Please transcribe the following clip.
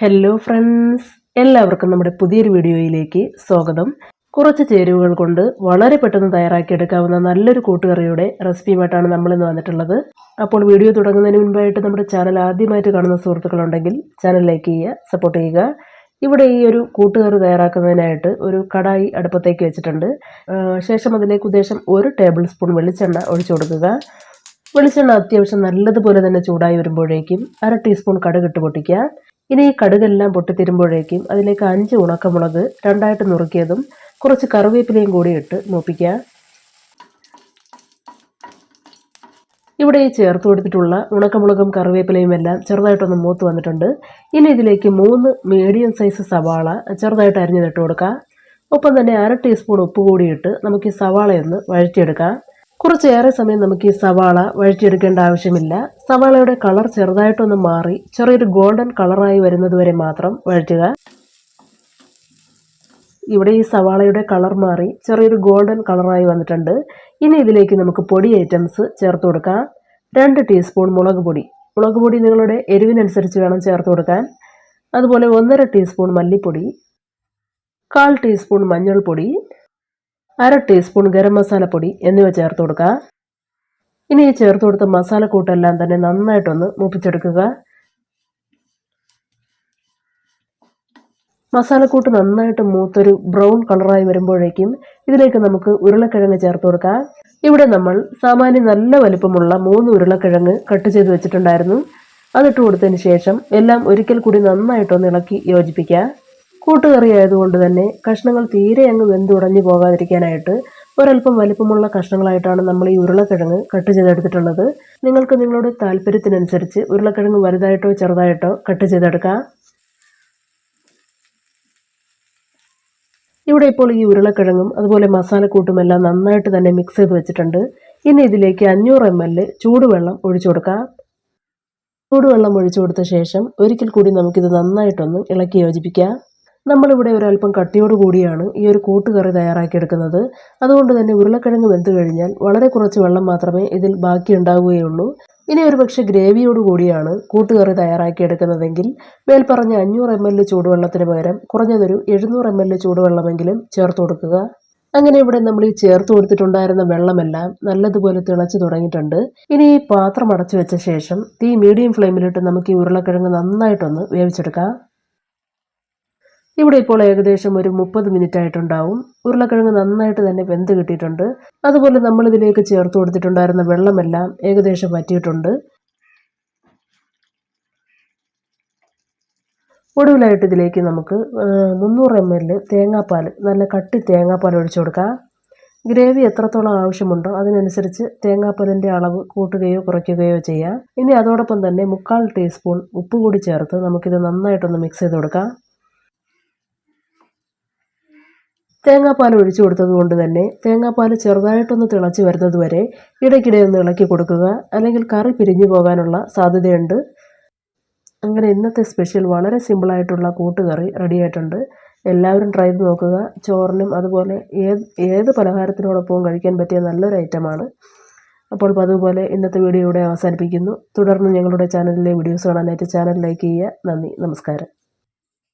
Hello friends എല്ലാവർക്കും നമ്മുടെ പുതിയൊരു വീഡിയോയിലേക്ക് സ്വാഗതം. കുറച്ച് ചേരുവകൾ കൊണ്ട് വളരെ പെട്ടെന്ന് തയ്യാറാക്കിയെടുക്കാവുന്ന നല്ലൊരു കൂട്ടുകറിയുടെ റെസിപ്പിയുമായിട്ടാണ് നമ്മളിന്ന് വന്നിട്ടുള്ളത്. അപ്പോൾ വീഡിയോ തുടങ്ങുന്നതിന് മുൻപായിട്ട് നമ്മുടെ ചാനൽ ആദ്യമായിട്ട് കാണുന്ന സുഹൃത്തുക്കളുണ്ടെങ്കിൽ ചാനൽ ലൈക്ക് ചെയ്യുക സപ്പോർട്ട് ചെയ്യുക. ഇവിടെ ഈ ഒരു കൂട്ടുകറി തയ്യാറാക്കുന്നതിനായിട്ട് ഒരു കടായി അടുപ്പത്തേക്ക് വെച്ചിട്ടുണ്ട്. ശേഷം അതിലേക്ക് ഉദ്ദേശം ഒരു ടേബിൾ സ്പൂൺ വെളിച്ചെണ്ണ ഒഴിച്ചു കൊടുക്കുക. വെളിച്ചെണ്ണ അത്യാവശ്യം നല്ലതുപോലെ തന്നെ ചൂടായി വരുമ്പോഴേക്കും അര ടീസ്പൂൺ കടുകിട്ട് പൊട്ടിക്കുക. ഇനി ഈ കടുകെല്ലാം പൊട്ടിത്തരുമ്പോഴേക്കും അതിലേക്ക് അഞ്ച് ഉണക്കമുളക് രണ്ടായിട്ട് നുറുക്കിയതും കുറച്ച് കറിവേപ്പിലയും കൂടി ഇട്ട് മൂപ്പിക്കുക. ഇവിടെ ഈ ചേർത്ത് കൊടുത്തിട്ടുള്ള ഉണക്കമുളകും കറിവേപ്പിലയും എല്ലാം ചെറുതായിട്ടൊന്ന് മൂത്ത് വന്നിട്ടുണ്ട്. ഇനി ഇതിലേക്ക് മൂന്ന് മീഡിയം സൈസ് സവാള ചെറുതായിട്ട് അരിഞ്ഞിട്ട് കൊടുക്കുക. ഒപ്പം തന്നെ അര ടീസ്പൂൺ ഉപ്പ് കൂടിയിട്ട് നമുക്ക് ഈ സവാളയൊന്ന് വഴറ്റിയെടുക്കാം. കുറച്ചേറെ സമയം നമുക്ക് ഈ സവാള വഴറ്റിയെടുക്കേണ്ട ആവശ്യമില്ല. സവാളയുടെ കളർ ചെറുതായിട്ടൊന്ന് മാറി ചെറിയൊരു ഗോൾഡൻ കളറായി വരുന്നത് വരെ മാത്രം വഴറ്റുക. ഇവിടെ ഈ സവാളയുടെ കളർ മാറി ചെറിയൊരു ഗോൾഡൻ കളറായി വന്നിട്ടുണ്ട്. ഇനി ഇതിലേക്ക് നമുക്ക് പൊടി ഐറ്റംസ് ചേർത്ത് കൊടുക്കാം. രണ്ട് ടീസ്പൂൺ മുളക് പൊടി. മുളക് പൊടി നിങ്ങളുടെ എരിവിനനുസരിച്ച് വേണം ചേർത്ത് കൊടുക്കാൻ. അതുപോലെ ഒന്നര ടീസ്പൂൺ മല്ലിപ്പൊടി കാൽ ടീസ്പൂൺ മഞ്ഞൾപ്പൊടി അര ടീസ്പൂൺ ഗരം മസാലപ്പൊടി എന്നിവ ചേർത്ത് കൊടുക്കുക. ഇനി ഈ ചേർത്ത് കൊടുത്ത മസാലക്കൂട്ടെല്ലാം തന്നെ നന്നായിട്ടൊന്ന് മൂപ്പിച്ചെടുക്കുക. മസാലക്കൂട്ട് നന്നായിട്ട് മൂത്തൊരു ബ്രൗൺ കളറായി വരുമ്പോഴേക്കും ഇതിലേക്ക് നമുക്ക് ഉരുളക്കിഴങ്ങ് ചേർത്ത് കൊടുക്കാം. ഇവിടെ നമ്മൾ സാമാന്യം നല്ല വലുപ്പമുള്ള മൂന്ന് ഉരുളക്കിഴങ്ങ് കട്ട് ചെയ്ത് വെച്ചിട്ടുണ്ടായിരുന്നു. അതിട്ട് കൊടുത്തതിന് ശേഷം എല്ലാം ഒരിക്കൽ കൂടി നന്നായിട്ടൊന്ന് ഇളക്കി യോജിപ്പിക്കുക. കൂട്ടുകറി ആയതുകൊണ്ട് തന്നെ കഷ്ണങ്ങൾ തീരെ അങ്ങ് വെന്തുടഞ്ഞു പോകാതിരിക്കാനായിട്ട് ഒരല്പം വലിപ്പമുള്ള കഷ്ണങ്ങളായിട്ടാണ് നമ്മൾ ഈ ഉരുളക്കിഴങ്ങ് കട്ട് ചെയ്തെടുത്തിട്ടുള്ളത്. നിങ്ങൾക്ക് നിങ്ങളുടെ താല്പര്യത്തിനനുസരിച്ച് ഉരുളക്കിഴങ്ങ് വലുതായിട്ടോ ചെറുതായിട്ടോ കട്ട് ചെയ്തെടുക്കാം. ഇവിടെ ഇപ്പോൾ ഈ ഉരുളക്കിഴങ്ങും അതുപോലെ മസാലക്കൂട്ടുമെല്ലാം നന്നായിട്ട് തന്നെ മിക്സ് ചെയ്ത് വെച്ചിട്ടുണ്ട്. ഇനി ഇതിലേക്ക് അഞ്ഞൂറ് എം എൽ ചൂടുവെള്ളം ഒഴിച്ചു കൊടുക്കാം. ചൂടുവെള്ളം ഒഴിച്ചു കൊടുത്ത ശേഷം ഒരിക്കൽ കൂടി നമുക്കിത് നന്നായിട്ടൊന്ന് ഇളക്കി യോജിപ്പിക്കാം. നമ്മളിവിടെ ഒരല്പം കട്ടിയോട് കൂടിയാണ് ഈ ഒരു കൂട്ടുകറി തയ്യാറാക്കിയെടുക്കുന്നത്. അതുകൊണ്ട് തന്നെ ഉരുളക്കിഴങ്ങ് വെന്ത് കഴിഞ്ഞാൽ വളരെ കുറച്ച് വെള്ളം മാത്രമേ ഇതിൽ ബാക്കി ഉണ്ടാവുകയുള്ളൂ. ഇനി ഒരു പക്ഷേ ഗ്രേവിയോട് കൂടിയാണ് കൂട്ടുകറി തയ്യാറാക്കിയെടുക്കുന്നതെങ്കിൽ മേൽപ്പറഞ്ഞ അഞ്ഞൂറ് എം എൽ ചൂടുവെള്ളത്തിന് പകരം കുറഞ്ഞതൊരു എഴുന്നൂറ് എം എൽ ചൂടുവെള്ളമെങ്കിലും ചേർത്ത് കൊടുക്കുക. അങ്ങനെ ഇവിടെ നമ്മൾ ഈ ചേർത്ത് കൊടുത്തിട്ടുണ്ടായിരുന്ന വെള്ളമെല്ലാം നല്ലതുപോലെ തിളച്ച് തുടങ്ങിയിട്ടുണ്ട്. ഇനി ഈ പാത്രം അടച്ചു വെച്ച ശേഷം തീ മീഡിയം ഫ്ലെയിമിലിട്ട് നമുക്ക് ഈ ഉരുളക്കിഴങ്ങ് നന്നായിട്ടൊന്ന് വേവിച്ചെടുക്കാം. ഇവിടെ ഇപ്പോൾ ഏകദേശം ഒരു മുപ്പത് മിനിറ്റ് ആയിട്ടുണ്ടാവും ഉരുളക്കിഴങ്ങ് നന്നായിട്ട് തന്നെ വെന്ത് കിട്ടിയിട്ടുണ്ട്. അതുപോലെ നമ്മൾ ഇതിലേക്ക് ചേർത്ത് കൊടുത്തിട്ടുണ്ടായിരുന്ന വെള്ളമെല്ലാം ഏകദേശം പറ്റിയിട്ടുണ്ട് ഒടുവിലായിട്ട് ഇതിലേക്ക് നമുക്ക് മുന്നൂറ് എം എൽ തേങ്ങാപ്പാൽ നല്ല കട്ടി തേങ്ങാപ്പാൽ ഒഴിച്ചു കൊടുക്കുക ഗ്രേവി എത്രത്തോളം ആവശ്യമുണ്ടോ അതിനനുസരിച്ച് തേങ്ങാപ്പാലിന്റെ അളവ് കൂട്ടുകയോ കുറയ്ക്കുകയോ ചെയ്യാം. ഇനി അതോടൊപ്പം തന്നെ മുക്കാൽ ടീസ്പൂൺ ഉപ്പ് കൂടി ചേർത്ത് നമുക്കിത് നന്നായിട്ടൊന്ന് മിക്സ് ചെയ്ത് കൊടുക്കാം. തേങ്ങാപ്പാൽ ഒഴിച്ചു കൊടുത്തത് കൊണ്ട് തന്നെ തേങ്ങാപ്പാൽ ചെറുതായിട്ടൊന്ന് തിളച്ച് വരുന്നത് വരെ ഇടയ്ക്കിടെ ഒന്ന് ഇളക്കി കൊടുക്കുക. അല്ലെങ്കിൽ കറി പിരിഞ്ഞു പോകാനുള്ള സാധ്യതയുണ്ട്. അങ്ങനെ ഇന്നത്തെ സ്പെഷ്യൽ വളരെ സിമ്പിളായിട്ടുള്ള കൂട്ടുകറി റെഡിയായിട്ടുണ്ട് എല്ലാവരും ട്രൈ ചെയ്ത് നോക്കുക. ചോറിനും അതുപോലെ ഏത് ഏത് പലഹാരത്തിനോടൊപ്പവും കഴിക്കാൻ പറ്റിയ നല്ലൊരു ഐറ്റമാണ് അപ്പോൾ അതുപോലെ ഇന്നത്തെ വീഡിയോ ഇവിടെ അവസാനിപ്പിക്കുന്നു. തുടർന്ന് ഞങ്ങളുടെ ചാനലിലെ വീഡിയോസ് കാണാനായിട്ട് ചാനൽ ലൈക്ക് ചെയ്യുക. നന്ദി. നമസ്കാരം.